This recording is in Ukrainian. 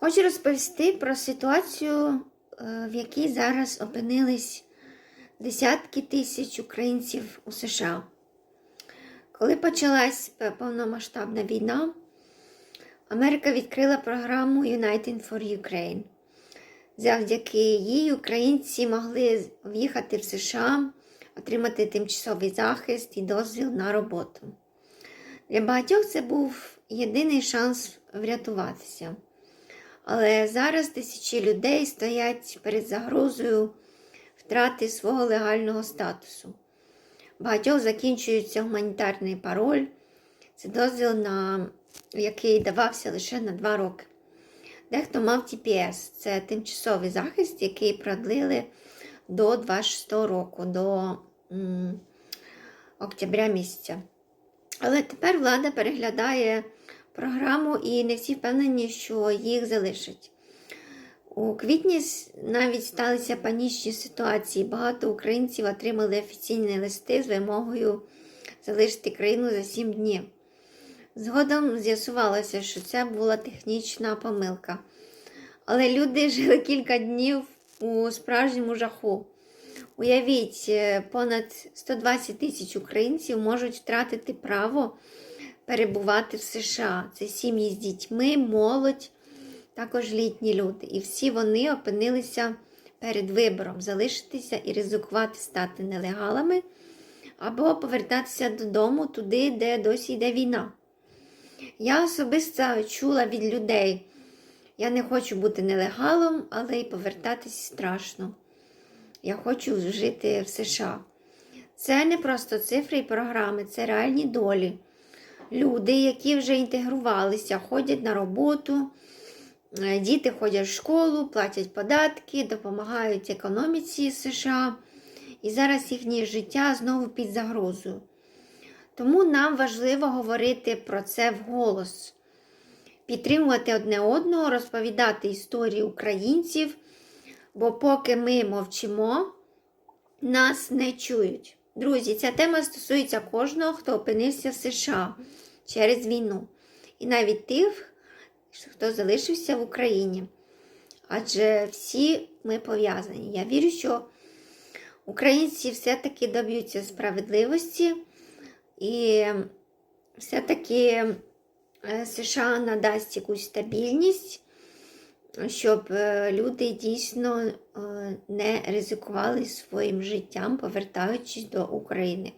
Хочу розповісти про ситуацію, е, в якій зараз опинились десятки тисяч українців у США. Коли почалась повномасштабна війна, Америка відкрила програму United for Ukraine. Завдяки їй українці могли в'їхати в США, отримати тимчасовий захист і дозвіл на роботу. Для багатьох це був єдиний шанс врятуватися. Але зараз тисячі людей стоять перед загрозою втрати свого легального статусу. Багатьох закінчується гуманітарний пароль. Це дозвіл, на який давався лише на два роки. Дехто мав TPS, це тимчасовий захист, який продлили до 26 року, до м, октября місяця. Але тепер влада переглядає програму і не всі впевнені, що їх залишать. У квітні навіть сталися панічні ситуації. Багато українців отримали офіційні листи з вимогою залишити країну за 7 днів. Згодом з'ясувалося, що це була технічна помилка. Але люди жили кілька днів у справжньому жаху. Уявіть, е, понад 120 тисяч українців можуть втратити право перебувати в США. Це сім'ї з дітьми, молодь, також літні люди. І всі вони опинилися перед вибором залишитися і ризикувати стати нелегалами або повертатися додому туди, де досі йде війна. Я особисто чула від людей, я не хочу бути нелегалом, але й повертатись страшно. Я хочу жити в США. Це не просто цифри і програми, це реальні долі. Люди, які вже інтегрувалися, ходять на роботу, е, діти ходять в школу, платять податки, допомагають економіці США. І зараз їхнє життя знову під загрозою. Тому нам важливо говорити про це вголос, підтримувати одне одного, розповідати історії українців, бо поки ми мовчимо, нас не чують. Друзі, ця тема стосується кожного, хто опинився в США через війну, і навіть тих, хто залишився в Україні. Адже всі ми пов'язані. Я вірю, що українці все-таки доб'ються справедливості, і все-таки е, США надасть якусь стабільність, щоб е, люди дійсно е, не ризикували своїм життям, повертаючись до України.